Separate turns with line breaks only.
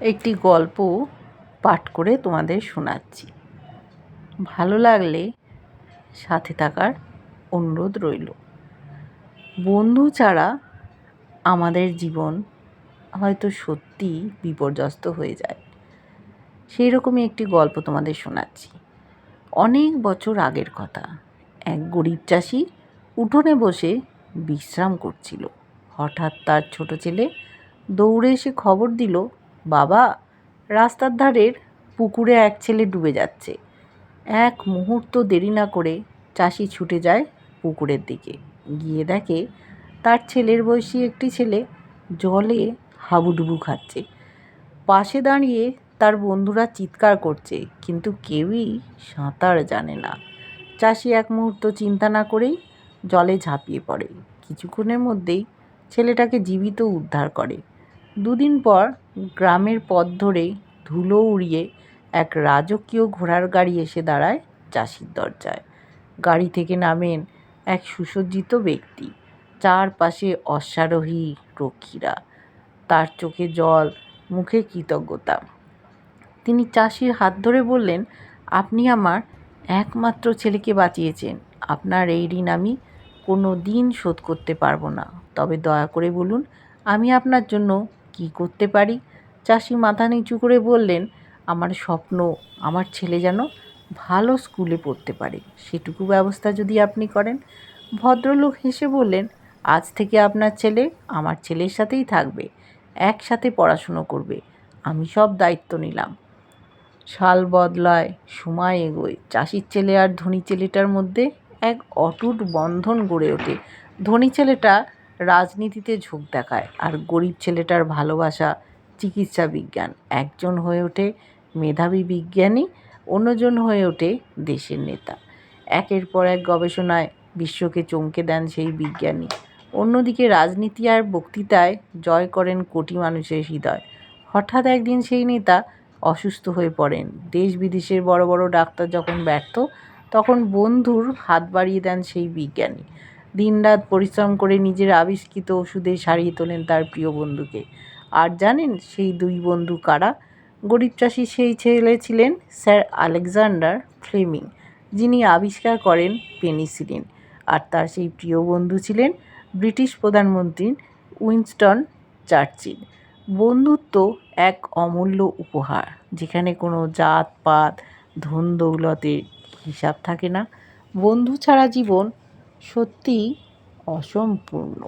একটি গল্প পাঠ করে তোমাদের শোনাচ্ছি। ভালো লাগলে সাথে থাকার অনুরোধ রইল। বন্ধু ছাড়া আমাদের জীবন হয়তো সত্যি বিপর্যস্ত হয়ে যায়। সেই রকমই একটি গল্প তোমাদের শোনাচ্ছি। অনেক বছর আগের কথা। এক গরিব চাষি উঠোনে বসে বিশ্রাম করছিল। হঠাৎ তার ছোট ছেলে দৌড়ে এসে খবর দিল বাবা, রাস্তার ধারের পুকুরে এক ছেলে ডুবে যাচ্ছে। এক মুহূর্ত দেরি না করে চাষি ছুটে যায় পুকুরের দিকে। গিয়ে দেখে তার ছেলের বয়সী একটি ছেলে জলে হাবুডুবু খাচ্ছে। পাশে দাঁড়িয়ে তার বন্ধুরা চিৎকার করছে, কিন্তু কেউই সাঁতার জানে না। চাষি এক মুহূর্ত চিন্তা না করেই জলে ঝাঁপিয়ে পড়ে। কিছুক্ষণের মধ্যেই ছেলেটাকে জীবিত উদ্ধার করে। দুদিন পর গ্রামের পথ ধরে ধুলো উড়িয়ে এক রাজকীয় ঘোড়ার গাড়ি এসে দাঁড়ায় চাষির দরজায়। গাড়ি থেকে নামেন এক সুসজ্জিত ব্যক্তি। চারপাশে অশ্বারোহী রক্ষীরা। তার চোখে জল, মুখে কৃতজ্ঞতা। তিনি চাষির হাত ধরে বললেন, আপনি আমার একমাত্র ছেলেকে বাঁচিয়েছেন। আপনার এই ঋণ আমি কোনো দিন শোধ করতে পারব না। তবে দয়া করে বলুন, আমি আপনার জন্য কি করতে পারি? চাষি মাথা নিচু করে বললেন, আমার স্বপ্ন আমার ছেলে যেন ভালো স্কুলে পড়তে পারে। সেটুকু ব্যবস্থা যদি আপনি করেন। ভদ্রলোক হেসে বললেন, আজ থেকে আপনার ছেলে আমার ছেলের সাথেই থাকবে, একসাথে পড়াশুনো করবে। আমি সব দায়িত্ব নিলাম। সাল বদলায়, সময় এগোয়। চাষির ছেলে আর ধনী ছেলেটার মধ্যে এক অটুট বন্ধন গড়ে ওঠে। ধনী ছেলেটা রাজনীতিতে ঝোঁক দেখায়। আর গরিব ছেলেটার ভালোবাসা চিকিৎসা বিজ্ঞান। একজন হয়ে ওঠে মেধাবী বিজ্ঞানী, অন্যজন হয়ে ওঠে দেশের নেতা। একের পর এক গবেষণায় বিশ্বকে চমকে দেন সেই বিজ্ঞানী। অন্যদিকে রাজনীতি আর বক্তৃতায় জয় করেন কোটি মানুষের হৃদয়। হঠাৎ একদিন সেই নেতা অসুস্থ হয়ে পড়েন। দেশ বিদেশের বড় বড় ডাক্তার যখন ব্যর্থ, তখন বন্ধুর হাত বাড়িয়ে দেন সেই বিজ্ঞানী। দিনরাত পরিশ্রম করে নিজের আবিষ্কৃত ওষুধে সারিয়ে তোলেন তার প্রিয় বন্ধুকে। আর জানেন সেই দুই বন্ধু কারা? গরিব চাষি সেই ছেলে ছিলেন স্যার আলেকজান্ডার ফ্লেমিং, যিনি আবিষ্কার করেন পেনিসিলিন। আর তার সেই প্রিয় বন্ধু ছিলেন ব্রিটিশ প্রধানমন্ত্রী উইনস্টন চার্চিল। বন্ধুত্ব এক অমূল্য উপহার, যেখানে কোনো জাত পাত ধন দৌলতের হিসাব থাকে না। বন্ধু ছাড়া জীবন সত্যিই অসম্পূর্ণ।